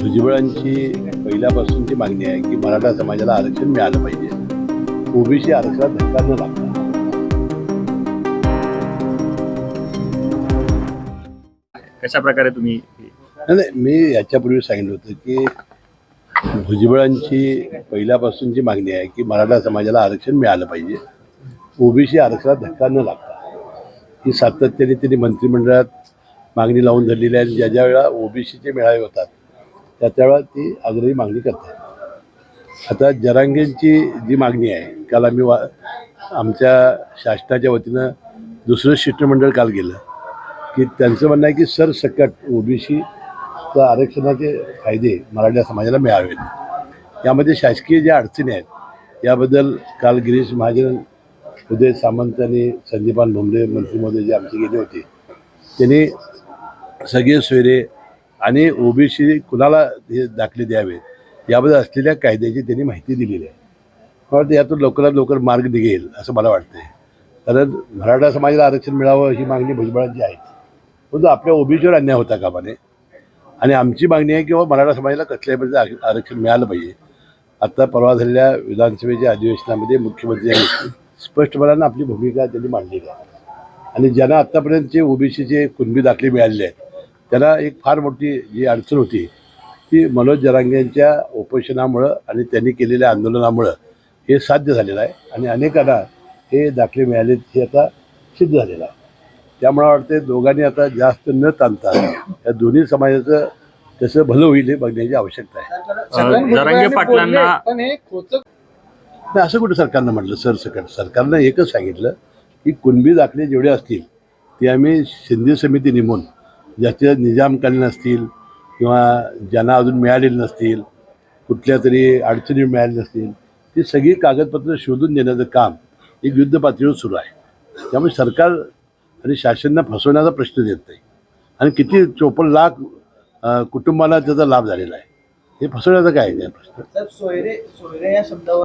भुजबळांची पहिल्यापासूनची मागणी आहे की मराठा समाजाला आरक्षण मिळालं पाहिजे. ओबीसी आरक्षणात धक्का न लागता. कशा प्रकारे तुम्ही नाही मी याच्यापूर्वी सांगितलं होतं की भुजबळांची पहिल्यापासूनची मागणी आहे की मराठा समाजाला आरक्षण मिळालं पाहिजे ओबीसी आरक्षणात धक्का न लागता. ही सातत्याने त्यांनी मंत्रिमंडळात मागणी लावून धरलेली आहे ज्या ज्या वेळा ओबीसीचे मेळावे होतात त्या त्यावेळा ती आग्रही मागणी करतात. आता जरांगेंची जी मागणी आहे काल आम्ही वा आमच्या शासनाच्या वतीनं दुसरं शिष्टमंडळ काल गेलं की त्यांचं म्हणणं आहे की सरसकट सी आरक्षणाचे फायदे मराठा समाजाला मिळावेत. यामध्ये शासकीय ज्या अडचणी आहेत याबद्दल काल गिरीश महाजन उदय सामंत आणि संदीपान भुमरे मंत्री महोदय जे आमचे गेले होते त्यांनी सगळे सोयरे आणि ओबीसी कुणाला हे दाखले द्यावेत याबद्दल असलेल्या कायद्याची त्यांनी माहिती दिलेली आहे. मला वाटतं यातून लवकरात लवकर मार्ग निघेल असं मला वाटतंय. कारण मराठा समाजाला आरक्षण मिळावं ही मागणी भुजबळांची आहे. परंतु आपल्या ओबीसीवर अन्याय होता कामाने आणि आमची मागणी आहे की बाबा मराठा समाजाला कसल्याही प्रकारचं आरक्षण मिळालं पाहिजे. आत्ता परवा झालेल्या विधानसभेच्या अधिवेशनामध्ये मुख्यमंत्र्यांनी स्पष्टपणानं आपली भूमिका त्यांनी मांडलेली आहे. आणि ज्यांना आत्तापर्यंतचे ओबीसीचे कुणबी दाखले मिळालेले आहेत त्यांना एक फार मोठी जी अडचण होती ती मनोज जरांगेंच्या उपोषणामुळं आणि त्यांनी केलेल्या आंदोलनामुळं हे साध्य झालेलं आहे आणि अनेकांना हे दाखले मिळाले हे आता सिद्ध झालेलं आहे. त्यामुळे वाटते दोघांनी आता जास्त न ताणता या दोन्ही समाजाचं कसं भलं होईल हे बघण्याची आवश्यकता आहे. नाही असं कुठं सरकारनं म्हटलं? सरसकट सरकारनं एकच सांगितलं की कुणबी दाखले जेवढे असतील ते आम्ही शिंदे समिती नेमून ज्याचे निजामकालीन असतील किंवा ज्यांना अजून मिळालेले नसतील कुठल्या तरी अडचणी मिळाल्या नसतील ती सगळी कागदपत्र शोधून देण्याचं काम एक युद्ध पातळीवर सुरू आहे. त्यामुळे सरकार आणि शासनाला फसवण्याचा प्रश्न देत नाही. आणि किती चोपन्न लाख कुटुंबाला त्याचा लाभ झालेला आहे. हे फसवण्याचा काय प्रश्न सोयरे सोयरे या शब्दावर